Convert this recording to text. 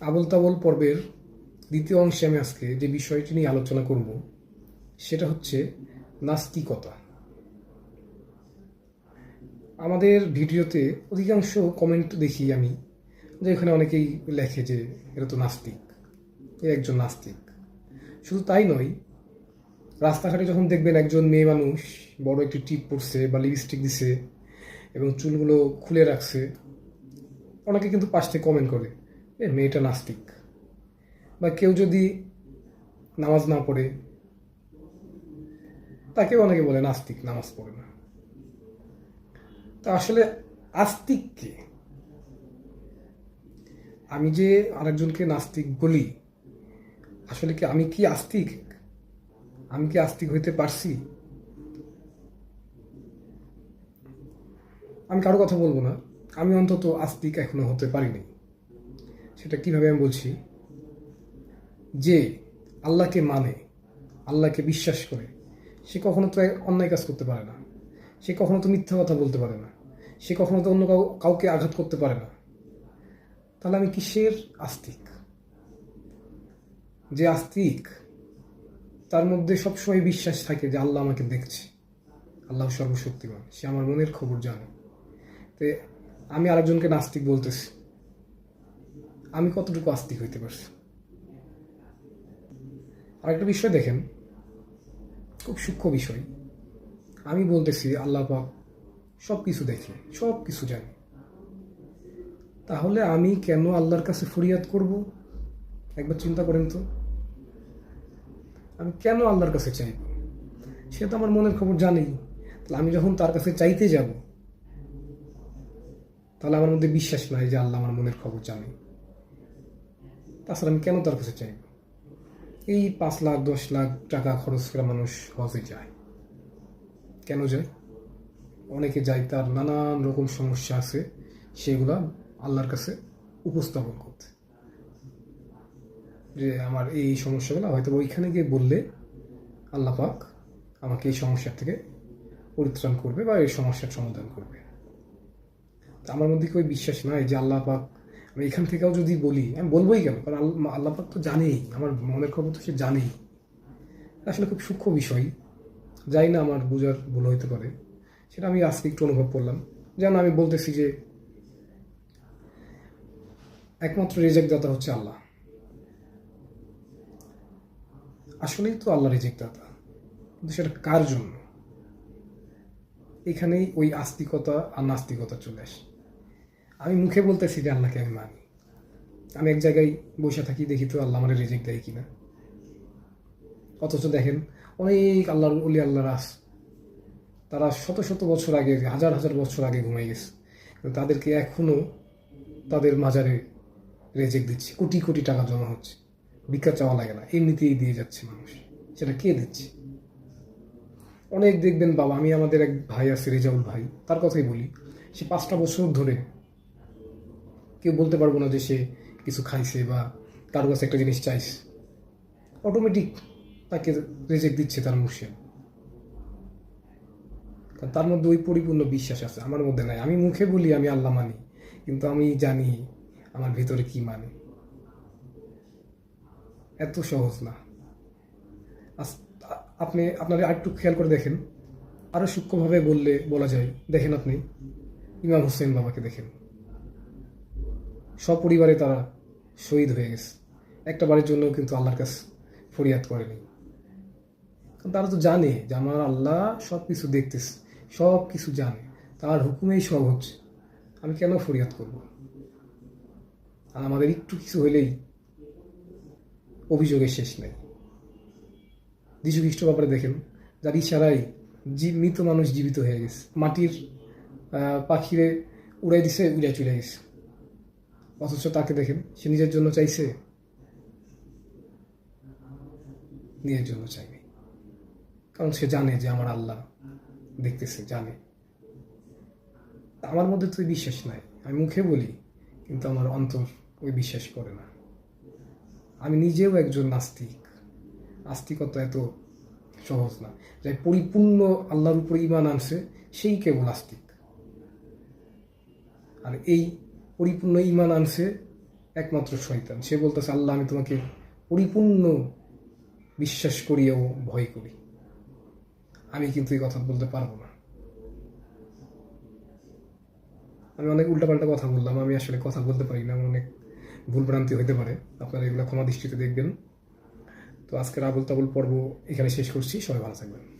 আবল তাবল পর্বের দ্বিতীয় অংশে আমি আজকে যে বিষয়টি নিয়ে আলোচনা করব, সেটা হচ্ছে নাস্তিকতা। আমাদের ভিডিওতে অধিকাংশ কমেন্ট দেখি আমি, যে এখানে অনেকেই লেখে যে এটা তো নাস্তিক এ একজন নাস্তিক। শুধু তাই নয়, রাস্তাঘাটে যখন দেখবেন একজন মেয়ে মানুষ বড় একটি টিপ পরছে বা লিপস্টিক দিছে এবং চুলগুলো খুলে রাখছে, অনেকে কিন্তু পাশ থেকে কমেন্ট করে। এ, মেয়েটা নাস্তিক। বা কেউ যদি নামাজ না পড়ে, তাকেও অনেকে বলে নাস্তিক, নামাজ পড়ে না। তা আসলে আস্তিক কে? আমি যে আরেকজনকে নাস্তিক বলি, আসলে কি আমি কি আস্তিক? আমি কি আস্তিক হইতে পারছি? আমি কারও কথা বলব না। আমি অন্তত আস্তিক এখনও হতে পারিনি। সেটা কীভাবে আমি বলছি? যে আল্লাহকে মানে আল্লাহকে বিশ্বাস করে। সে কখনো তো অন্যায় কাজ করতে পারে না। সে কখনো তো মিথ্যা কথা বলতে পারে না। সে কখনো তো অন্য কাউ, কাউকে আঘাত করতে পারে না। তাহলে আমি কিসের আস্তিক? যে আস্তিক, তার মধ্যে সবসময় বিশ্বাস থাকে যে আল্লাহ আমাকে দেখছে। আল্লাহ সর্বশক্তিমান। সে আমার মনের খবর জানে। তো আমি আরেকজনকে নাস্তিক বলতেছি। আমি কতটুকু আস্তিক হইতে পারছি? আরেকটা বিষয় দেখেন, খুব সূক্ষ্ম বিষয়। আমি বলতেছি, আল্লাহ পাক সব কিছু দেখে সব কিছু জানে। তাহলে আমি কেন আল্লাহর কাছে ফরিয়াদ করব? একবার চিন্তা করেন তো। আমি কেন আল্লাহর কাছে চাইব? সে তো আমার মনের খবর জানেই। তাহলে আমি যখন তার কাছে চাইতে যাব, তাহলে আমার মধ্যে বিশ্বাস নাই যে আল্লাহ আমার মনের খবর জানে। তাছাড়া আমি কেন তার কাছে চাইব এই পাঁচ লাখ, দশ লাখ টাকা খরচ করে মানুষ হজে যায়। কেন যায়? অনেকে যায় তার নানান রকম সমস্যা আছে, সেগুলা আল্লাহর কাছে উপস্থাপন করতে। যে আমার এই সমস্যাগুলো, হয়তো ওইখানে গিয়ে বললে আল্লাহ পাক আমাকে এই সমস্যার থেকে পরিত্রাণ করবে বা এই সমস্যার সমাধান করবে। আমার মধ্যে কেউ বিশ্বাস নাই যে আল্লাহ পাক এখান থেকেও যদি বলি, আমি বলবোই কেন? কারণ আল্লাহ তো জানেই, আমার মনের খবর তো সে জানেই। আসলে খুব সূক্ষ্ম বিষয়। যাই না আমার বোঝার ভুল হইতে পারে। সেটা আমি আজকে একটু অনুভব করলাম। যেন আমি বলতেছি যে, একমাত্র রেজেক্ট দাতা হচ্ছে আল্লাহ। আসলেই তো আল্লাহ রেজেক্ট দাতা কিন্তু সেটা কার জন্য? এখানেই ওই আস্তিকতা আর নাস্তিকতা চলে আসে। আমি মুখে বলতেছি যে আল্লাহকে আমি মানি। আমি এক জায়গায় বসে থাকি, দেখি তো আল্লাহ আমার রেজেক্ট দেয় কিনা। অথচ দেখেন, অনেক আল্লাহর অলি আল্লাহর আস, তারা শত শত বছর আগে, হাজার হাজার বছর আগে ঘুমাই গেছে। তাদেরকে এখনও তাদের মাজারে রেজেক দিচ্ছে। কোটি কোটি টাকা জমা হচ্ছে। ভিক্ষা চাওয়া লাগে না। এমনিতেই দিয়ে যাচ্ছে মানুষ। সেটা কে দিচ্ছে? অনেক দেখবেন বাবা, আমি আমাদের এক ভাই আছে, রেজাউল ভাই, তার কথাই বলি। সে পাঁচটা বছর ধরে কেউ বলতে পারব না যে সে কিছু খাইছে বা কারও কাছে একটা জিনিস চাইছে। অটোমেটিক তাকে রেজেক্ট দিচ্ছে তার মুর্শিদ। কারণ তার মধ্যে ওই পরিপূর্ণ বিশ্বাস আছে, আমার মধ্যে নাই। আমি মুখে বলি, আমি আল্লাহ মানি, কিন্তু আমি জানি আমার ভিতরে কি মানে। এত সহজ না। আপনি, আপনারা আরেকটু খেয়াল করে দেখেন। আরও সূক্ষ্মভাবে বললে বলা যায়, দেখেন আপনি, ইমাম হোসেন বাবাকে দেখেন। সপরিবারে তারা শহীদ হয়ে গেছে। একটা বাড়ির জন্য কিন্তু আল্লাহর কাছে ফরিয়াদ করেনি। কারণ তারা তো জানে যে আমার আল্লাহ সব কিছু দেখতেছে সব কিছু জানে। তার হুকুমেই সব হচ্ছে। আমি কেন ফরিয়াদ করব? আর আমাদের একটু কিছু হইলেই অভিযোগের শেষ নেই। যীশু খ্রিস্ট ব্যাপারে দেখেন, যার ইশারাই মৃত মানুষ জীবিত হয়ে গেছে। মাটির পাখিরে উড়াই দিছে উড়ে চলে গেছে। অথচ তাকে দেখেন, সে নিজের জন্য চাইছে। নিজের জন্য চাইবে কারণ সে জানে যে আমার আল্লাহ দেখতেছে, জানে। আমার মধ্যে তো বিশ্বাস নাই। আমি মুখে বলি, কিন্তু আমার অন্তর ওই বিশ্বাস করে না। আমি নিজেও একজন নাস্তিক। আস্তিকতা এত সহজ না। যে পরিপূর্ণ আল্লাহর উপর ইমান আনছে, সেই কেবল আস্তিক আর এই পরিপূর্ণ ইমান আনছে একমাত্র শয়তান। সে বলতেছে, আল্লাহ, আমি তোমাকে পরিপূর্ণ বিশ্বাস করিও, ভয় করি। আমি কিন্তু এই কথা বলতে পারব না। আমি অনেক উল্টাপাল্টা কথা বললাম, আমি আসলে কথা বলতে পারি না, আমার অনেক ভুলভ্রান্তি হতে পারে। আপনারা এগুলো ক্ষমা দৃষ্টিতে দেখবেন। তো আজকের আবুল তাবুল পর্ব এখানে শেষ করছি, সবাই ভালো থাকবেন।